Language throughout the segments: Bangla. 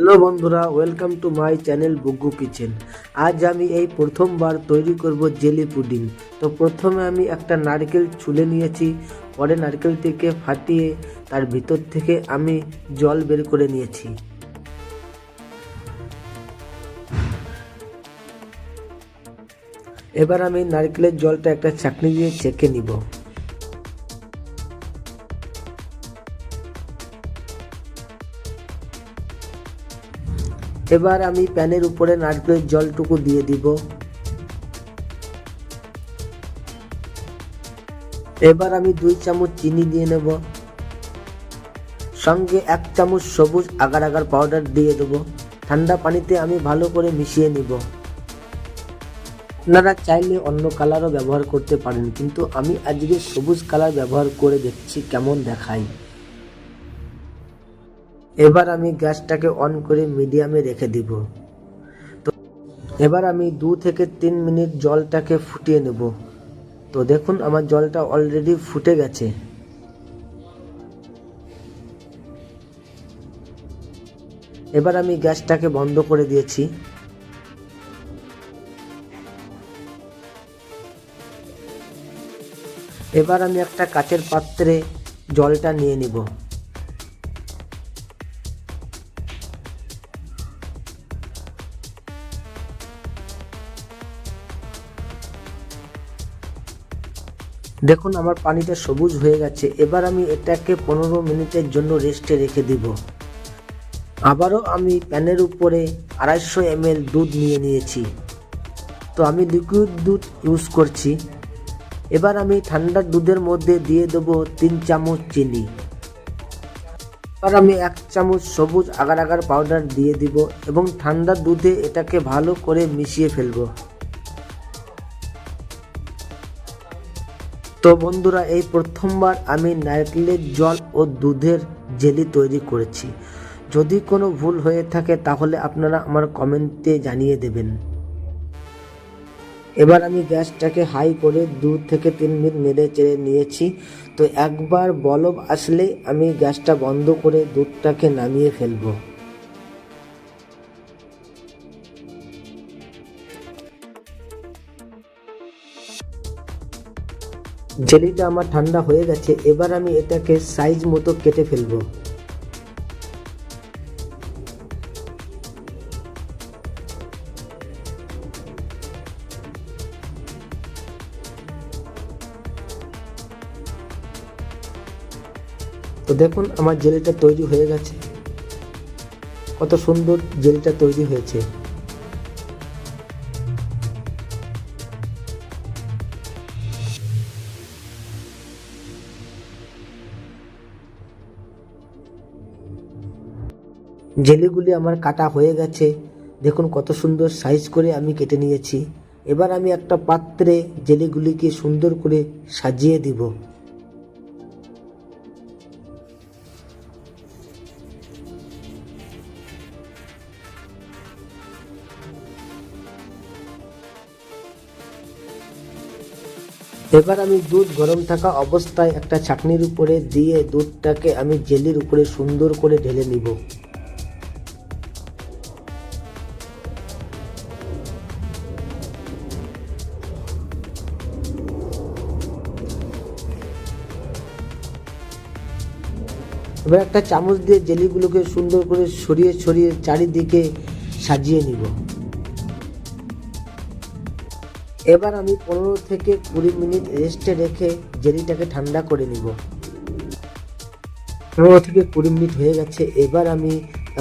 হ্যালো বন্ধুরা welcome to my channel Bugu kitchen আজ আমি এই প্রথমবার তৈরি করব জেলি পুডিং। তো প্রথমে আমি একটা নারকেল ছুলে নিয়েছি, পরে নারকেলটিকে ফাটিয়ে তার ভিতর থেকে আমি জল বের করে নিয়েছি। এবার আমি নারকেলের জলটা একটা চাকনি দিয়ে চেকে নিব। এবার আমি প্যানের উপরে নারকেলের জলটুকু দিয়ে দিব। এবার আমি দুই চামচ চিনি দিয়ে নেব। সঙ্গে এক চামচ সবুজ আগার আগার পাউডার দিয়ে দেবো। ঠান্ডা পানিতে আমি ভালো করে মিশিয়ে নিব। আপনারা চাইলে অন্য কালারও ব্যবহার করতে পারেন, কিন্তু আমি আজকে সবুজ কালার ব্যবহার করে দেখছি কেমন দেখায়। এবার আমি গ্যাসটাকে অন করে মিডিয়ামে রেখে দিব। তো এবার আমি দু থেকে তিন মিনিট জলটাকে ফুটিয়ে নেব। তো দেখুন, আমার জলটা অলরেডি ফুটে গেছে। এবার আমি গ্যাসটাকে বন্ধ করে দিয়েছি। এবার আমি একটা কাচের পাত্রে জলটা নিয়ে নিব। দেখুন, আমার পানিটা সবুজ হয়ে গেছে। এবার আমি এটাকে পনেরো মিনিটের জন্য রেস্টে রেখে দিব। আবারও আমি প্যানের উপরে আড়াইশো এমএল দুধ নিয়ে নিয়েছি। তো আমি লিকুইড দুধ ইউজ করছি। এবার আমি ঠান্ডা দুধের মধ্যে দিয়ে দেবো তিন চামচ চিনি। এবার আমি এক চামচ সবুজ আগার আগার পাউডার দিয়ে দিব এবং ঠান্ডা দুধে এটাকে ভালো করে মিশিয়ে ফেলব। তো বন্ধুরা, এই প্রথমবার আমি নারকেলের জল ও দুধের জেলি তৈরি করেছি। যদি কোনো ভুল হয়ে থাকে, তাহলে আপনারা আমার কমেন্টে জানিয়ে দেবেন। এবার আমি গ্যাসটাকে হাই করে দু থেকে তিন মিনিট নেড়ে চেড়ে নিয়েছি। তো একবার বলব আসলে আমি গ্যাসটা বন্ধ করে দুধটাকে নামিয়ে ফেলব। জেলিটা আমার ঠান্ডা হয়ে গেছে, এবার আমি এটাকে সাইজ মতো কেটে ফেলব। তো দেখুন, আমার জেলিটা তৈরি হয়ে গেছে। কত সুন্দর জেলিটা তৈরি হয়েছে। জেলিগুলি আমার কাটা হয়ে গেছে। দেখুন কত সুন্দর সাইজ করে আমি কেটে নিয়েছি। এবার আমি একটা পাত্রে জেলিগুলিকে সুন্দর করে সাজিয়ে দিব। এবার আমি দুধ গরম থাকা অবস্থায় একটা ছাকনির উপরে দিয়ে দুধটাকে আমি জেলির উপরে সুন্দর করে ঢেলে নিব। এবার একটা চামচ দিয়ে জেলিগুলোকে সুন্দর করে সরিয়ে সরিয়ে চারিদিকে সাজিয়ে নিব। এবার আমি পনেরো থেকে কুড়ি মিনিট রেস্টে রেখে জেলিটাকে ঠান্ডা করে নিব। পনেরো থেকে কুড়ি মিনিট হয়ে গেছে, এবার আমি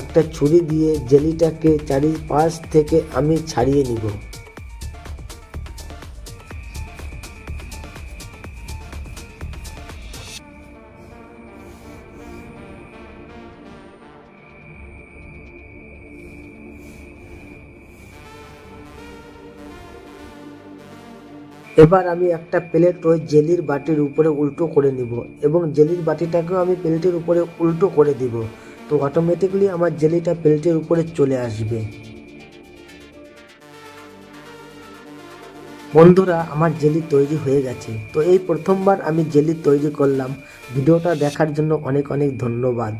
একটা ছুরি দিয়ে জেলিটাকে চারিপাশ থেকে আমি ছাড়িয়ে নিব। এবার আমি একটা প্লেট ওই জেলির বাটির উপরে উল্টো করে নিব এবং জেলির বাটিটাকেও আমি প্লেটের উপরে উল্টো করে দিব। তো অটোমেটিকলি আমার জেলিটা প্লেটের উপরে চলে আসবে। বন্ধুরা, আমার জেলি তৈরি হয়ে গেছে। তো এই প্রথমবার আমি জেলি তৈরি করলাম। ভিডিওটা দেখার জন্য অনেক অনেক ধন্যবাদ।